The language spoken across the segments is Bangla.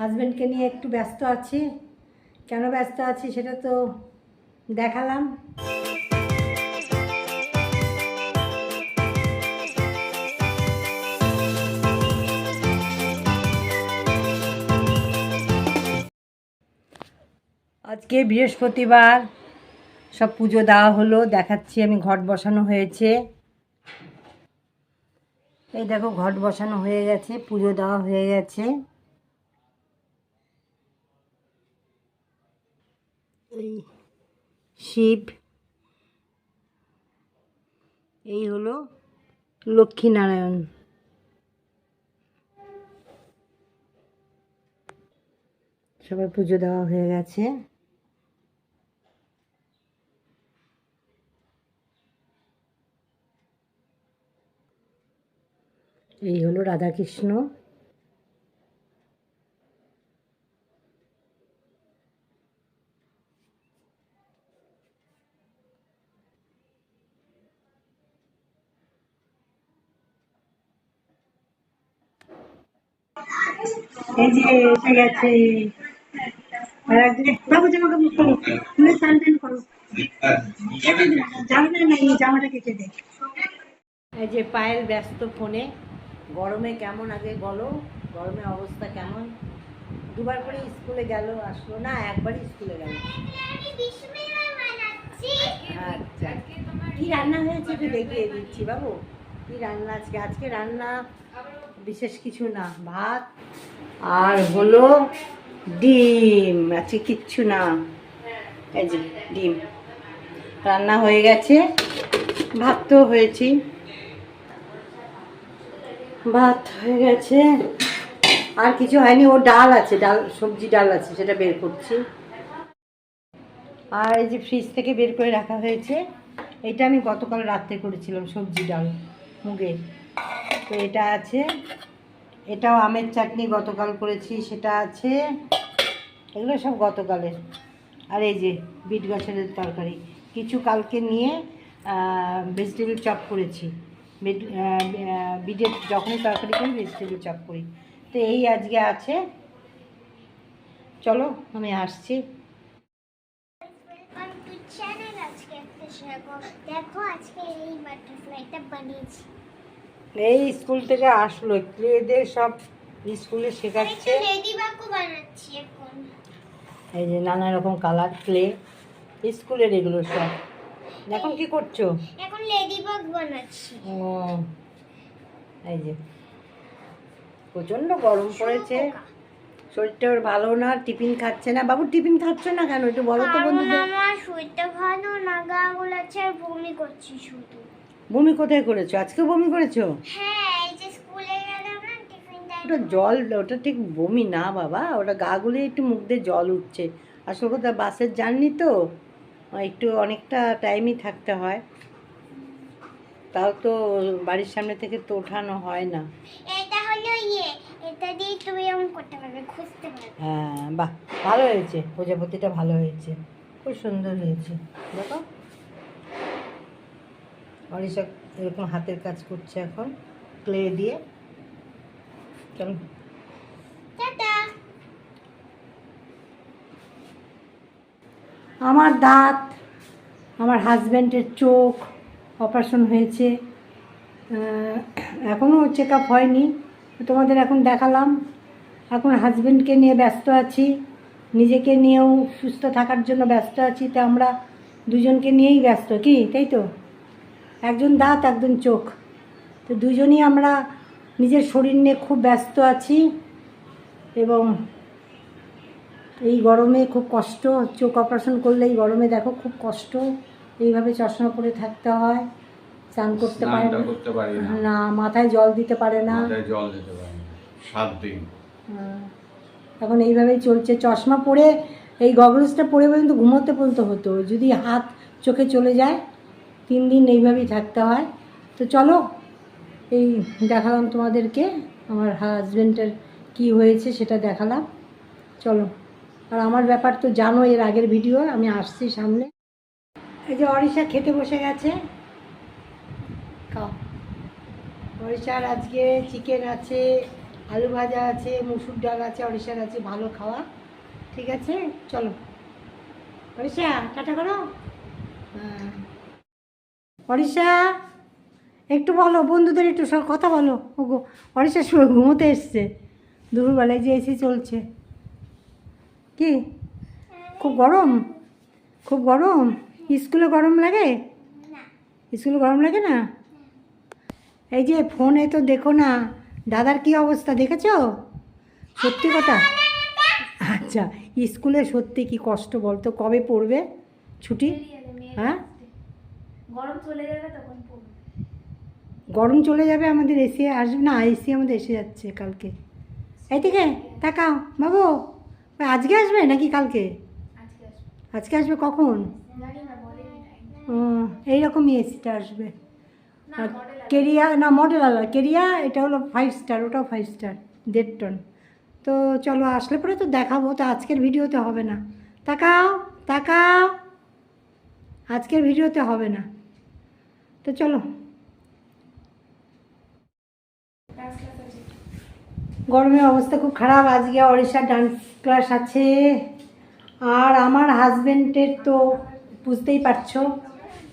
হাজব্যান্ডকে নিয়ে একটু ব্যস্ত আছি। কেন ব্যস্ত আছি সেটা তো দেখালাম। আজকে বৃহস্পতিবার, সব পুজো দেওয়া হলো, দেখাচ্ছি আমি ঘট বসানো হয়েছে। এই দেখো ঘট বসানো হয়ে গেছে, পুজো দেওয়া হয়ে গেছে। এই শিব। এই হলো লক্ষ্মীনারায়ণ। সবার পুজো দেওয়া হয়ে গেছে। এই হলো রাধাকৃষ্ণ। ব্যস্ত ফোনে, গরমে কেমন আগে বলো? গরমের অবস্থা কেমন? দুবার করে স্কুলে গেল, আসলো না, একবারই স্কুলে গেল। আচ্ছা। কি রান্না হয়েছে একটু দেখিয়ে দিচ্ছি বাবু। কি রান্না আজকে? আজকে রান্না বিশেষ কিছু না, ভাত আর হলো ডিম, আজকে কিচ্ছু না। এই যে ডিম। রান্না হয়ে গেছে, ভাত তো হয়েছি। ভাত হয়ে গেছে। আর কিছু হয়নি, ও ডাল আছে, ডাল, সবজি ডাল আছে, সেটা বের করছি। আর এই যে ফ্রিজ থেকে বের করে রাখা হয়েছে, এটা আমি গতকাল রাত্রে করেছিলাম সবজি ডাল। মুগের। তো এটা আছে। এটাও আমের চাটনি গতকাল করেছি, সেটা আছে। এগুলো সব গতকালের। আর এই যে বিট গাছের তরকারি। কিছু কালকে নিয়ে ভেজিটেবল চপ করেছি। বিটের যখনই তরকারি করি ভেজিটেবল চপ করি। তো এই আজকে আছে। চলো, আমি আসছি। দেখো আজকে এই বাটারফ্লাইটা বানিয়েছি। এই স্কুল থেকে আসলো ক্লেদের সব স্কুলে শেখাচ্ছে। এই যে নানা রকম কালার ক্লে স্কুলের এগুলো সব। এখন কি করছ? এখন লেডি বাগ বানাচ্ছি। ও এই যে। প্রচণ্ড গরম পড়েছে। শরীরটা ওর ভালো না টিফিন খাচ্ছে না। বাবু টিফিন খাচ্ছ না কেন? একটু বলো তো বন্ধু আমার শরীরটা ভালো না গা গোলাচ্ছে আর বমি করছি শুধু। বমি কোথায় করেছ? আজকে বমি করেছ? হ্যাঁ ওটা জল ওটা ঠিক বমি না বাবা ওটা গা গুলিয়ে একটু মুখ দিয়ে জল উঠছে। আসল কথা বাসের জার্নি তো একটু অনেকটা টাইমই থাকতে হয়। তাও তো বাড়ির সামনে থেকে তো ওঠানো হয় না। এটা হলো ইয়ে এটা দিয়ে তুমি এমন করতে পারবে খুঁজতে পারবে। হ্যাঁ বাহ ভালো হয়েছে। প্রজাপতিটা ভালো হয়েছে। খুব সুন্দর হয়েছে। দেখো। অরিষা এরকম হাতের কাজ করছে এখন। ক্লে দিয়ে। চলো আমার দাঁত আমার হাজব্যান্ডের চোখ অপারেশন হয়েছে। এখনও চেক আপ হয়নি। তোমাদের এখন দেখালাম। এখন হাজব্যান্ডকে নিয়ে ব্যস্ত আছি। নিজেকে নিয়েও সুস্থ থাকার জন্য ব্যস্ত আছি। তো আমরা দুজনকে নিয়েই ব্যস্ত কি? তাই তো? একজন দাঁত একজন চোখ। তো দুজনই আমরা নিজের শরীর নিয়ে খুব ব্যস্ত আছি এবং এই গরমে খুব কষ্ট চোখ অপারেশন করলে এই গরমে দেখো খুব কষ্ট। এইভাবে চশমা পরে থাকতে হয় স্নান করতে পারে না। মাথায় জল দিতে পারে না। মাথায় জল দিতে পারি সাত দিন। এখন এইভাবেই চলছে। চশমা পরে এই গগলসটা পরে পর্যন্ত ঘুমোতে পর্যন্ত হতো। যদি হাত চোখে চলে যায় তিন দিন এইভাবেই থাকতে হয়। তো চলো, এই দেখালাম তোমাদেরকে আমার হাজব্যান্ডের কি হয়েছে সেটা দেখালাম। চলো, আর আমার ব্যাপার তো জানো, এর আগের ভিডিও আমি আসছি সামনে। এই যে অরিষা খেতে বসে গেছে। খাও। অরিষার আজকে চিকেন আছে, আলু ভাজা আছে, মুসুর ডাল আছে অরিশার আছে ভালো খাওয়া। ঠিক আছে? চলো। অরিশা টাটা করো। হ্যাঁ। অরিশা একটু বলো, বন্ধুদের একটু সব কথা বলো। ওগো অরিশা শুয়ে ঘুমোতে এসছে। দুপুরবেলায় যে এসি চলছে। কি? খুব গরম? খুব গরম? স্কুলে গরম লাগে? স্কুলে গরম লাগে না? এই যে ফোনে তো দেখো না, দাদার কি অবস্থা দেখেছ? সত্যি কথা? আচ্ছা স্কুলে সত্যি কি কষ্ট বলতো? কবে পড়বে? ছুটি? হ্যাঁ? গরম চলে যাবে তখন পড়বে। গরম চলে যাবে আমাদের এসি আসবে না এসি আমাদের এসে যাচ্ছে কালকে। এই থেকে তাকাও বাবু আজকে আসবে নাকি কালকে? আজকে আসবে। কখন? এইরকমই এসিটা আসবে। আর কেরিয়া না মডেল আলাদা। কেরিয়া এটা হলো ফাইভ স্টার ওটাও ফাইভ স্টার দেড় টন তো চলো আসলে পরে তো দেখাবো তো আজকের ভিডিওতে হবে না। তাকাও তাকাও আজকের ভিডিওতে হবে না। তো চলো। গরমের অবস্থা খুব খারাপ, আজকে ওড়িশা ডান্স ক্লাস আছে। আর আমার হাজব্যান্ডের তো বুঝতেই পারছ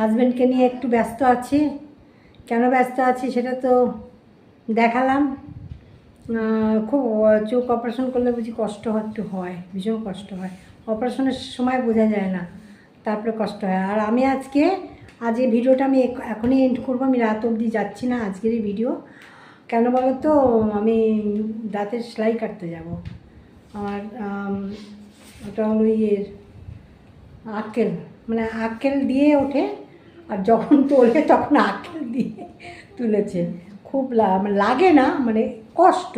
হাজব্যান্ডকে নিয়ে একটু ব্যস্ত আছি। কেন ব্যস্ত আছি সেটা তো দেখালাম। খুব চোখ অপারেশন করলে বুঝি কষ্ট একটু হয়, ভীষণ কষ্ট হয়। অপারেশনের সময় বোঝা যায় না, তারপরে কষ্ট হয়। আর আমি আজকে আজ এই ভিডিওটা আমি এখনই এন্ড করব, আমি রাত অবধি যাচ্ছি না আজকের এই ভিডিও কেন বলো তো আমি দাঁতের সেলাই কাটতে যাব। আমার ওটা হলো ইয়ের আক্কেল। মানে আক্কেল দিয়ে ওঠে, আর যখন তোলে তখন আক্কেল দিয়ে তুলেছে। খুব মানে লাগে না মানে কষ্ট।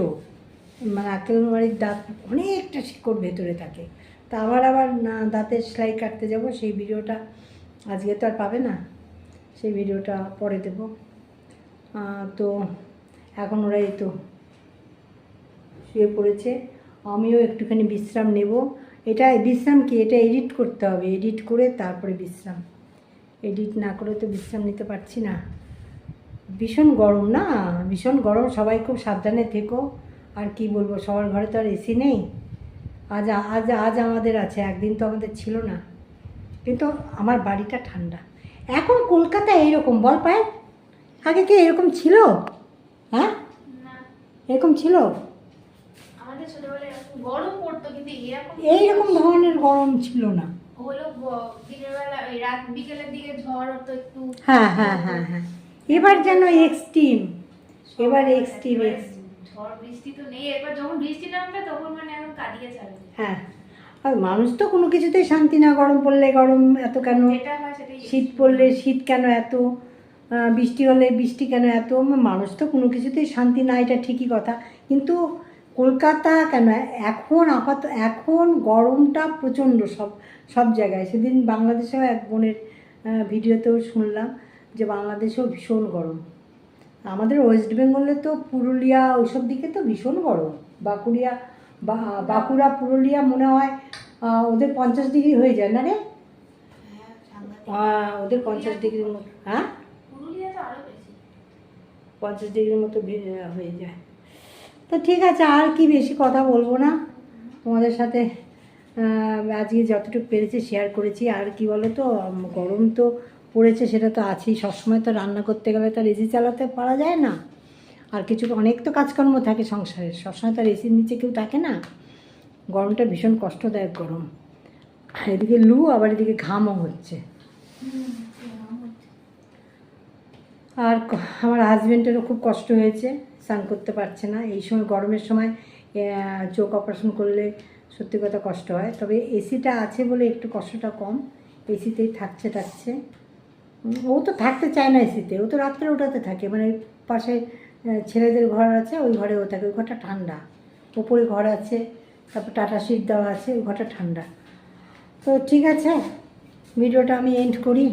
মানে আক্কেল বাড়ির দাঁত অনেকটা শিকড় ভেতরে থাকে। তা আবার আবার না দাঁতের সেলাই কাটতে যাব, সেই ভিডিওটা আজকে তো আর পাবে না। সেই ভিডিওটা পরে দেবো। তো এখন ওরা এই তো শুয়ে পড়েছে। আমিও একটুখানি বিশ্রাম নেব। এটা বিশ্রাম কি? এটা এডিট করতে হবে। এডিট করে তারপরে বিশ্রাম। এডিট না করে তো বিশ্রাম নিতে পারছি না। ভীষণ গরম না? ভীষণ গরম। সবাই খুব সাবধানে থেকো। আর কি বলব? সবার ঘরে তো আর এসি নেই। আজ আজ আজ আমাদের আছে। একদিন তো আমাদের ছিল না। কিন্তু আমার বাড়িটা ঠান্ডা। এখন কলকাতায় এইরকম বল পায় আগে কি এরকম ছিল? হ্যাঁ? না। এরকম ছিল? আমাদের ছোটবেলায় এরকম গরম পড়তো কিন্তু এরকম এইরকম ধরনের গরম ছিল না। হলো দিনের বেলা ওই রাত বিকেলের দিকে ঝড় হতো একটু। হ্যাঁ হ্যাঁ হ্যাঁ হ্যাঁ। এবার যেন এক্সট্রিম এবার এক্সট্রিম ঝড় বৃষ্টি তো নেই। এবার যখন বৃষ্টি নামবে তখন মানে একদম কাটিয়ে যাবে হ্যাঁ। আর মানুষ তো কোনো কিছুতেই শান্তি না গরম পড়লে গরম এত কেন? শীত পড়লে শীত কেন এত? বৃষ্টি হলে বৃষ্টি কেন এত? মানুষ তো কোনো কিছুতেই শান্তি না এটা ঠিকই কথা। কিন্তু কলকাতা কেন? এখন আপাতত এখন গরমটা প্রচণ্ড সব সব জায়গায়। সেদিন বাংলাদেশেও এক বোনের ভিডিওতেও শুনলাম যে বাংলাদেশেও ভীষণ গরম। আমাদের ওয়েস্ট বেঙ্গলে তো পুরুলিয়া ওইসব দিকে তো ভীষণ গরম। বাঁকুড়িয়া বা বাঁকুড়া, পুরুলিয়া মনে হয় ওদের পঞ্চাশ ডিগ্রি হয়ে যায় না রে? ওদের পঞ্চাশ ডিগ্রির মতো হ্যাঁ? পঞ্চাশ ডিগ্রির মতো হয়ে যায়। তো ঠিক আছে, আর কি বেশি কথা বলব না। তোমাদের সাথে আজকে যতটুকু পেরেছি শেয়ার করেছি। আর কি বলো তো গরম তো পড়েছে, সেটা তো আছেই। সবসময় তো রান্না করতে গেলে তো এসি চালাতে পারা যায় না। আর কিছু অনেক তো কাজকর্ম থাকে সংসারের সবসময় তো আর এসির নিচে কেউ থাকে না। গরমটা ভীষণ কষ্টদায়ক গরম। এদিকে লু, আবার এদিকে ঘামও হচ্ছে। আর আমার হাজব্যান্ডেরও খুব কষ্ট হয়েছে, স্নান করতে পারছে না। এই সময়, গরমের সময় চোখ অপারেশন করলে সত্যি কথা কষ্ট হয়। তবে এসিটা আছে বলে একটু কষ্টটা কম। এসিতেই থাকছে থাকছে। ও তো থাকতে চায় না এসিতে ও তো রাত্রে ওটাতে থাকে। মানে পাশে ছেলেদের ঘর আছে, ওই ঘরে ও থাকে, ওই ঘরটা ঠান্ডা। ওপরে ঘর আছে, তারপর টাটা সিট দেওয়া আছে, ওই ঘরটা ঠান্ডা। তো ঠিক আছে, ভিডিওটা আমি এন্ড করি।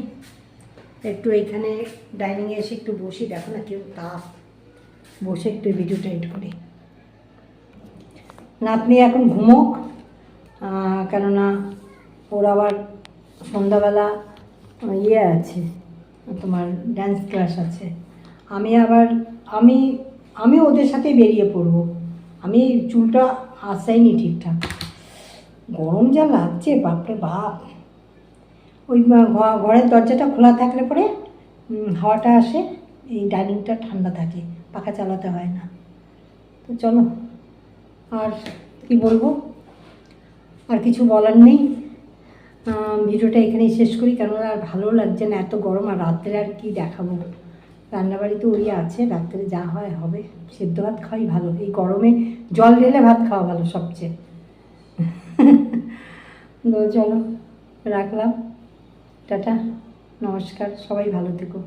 একটু এখানে ডাইনিংয়ে এসে একটু বসি, দেখো না কেউ তাপ বসে একটু ভিডিওটা এন্ড করি। নাতনি এখন ঘুমোক কেননা ওর আবার সন্ধ্যাবেলা ইয়ে আছে, তোমার ড্যান্স ক্লাস আছে। আমি আবার আমি আমি ওদের সাথে বেরিয়ে পড়ব। আমি চুলটা আসাইনি ঠিকঠাক। গরম যা লাগছে, বাপরে বাপ। ওই ঘরের দরজাটা খোলা থাকলে পরে হাওয়াটা আসে, এই ডাইনিংটা ঠান্ডা থাকে, পাখা চালাতে হয় না। তো চলো, আর কি বলব? আর কিছু বলার নেই। ভিডিওটা এখানেই শেষ করি, কেননা আর ভালো লাগছে না, এত গরম আর রাত্রে আর কি দেখাবো? রান্নাবাড়ি তো ওই আছে, রাত্রে যা হয় হবে। সেদ্ধ ভাত খাওয়াই ভালো, এই গরমে জল ঢেলে ভাত খাওয়া ভালো সবচেয়ে। তো চলো, রাখলাম। টাটা, নমস্কার, সবাই ভালো থেকো।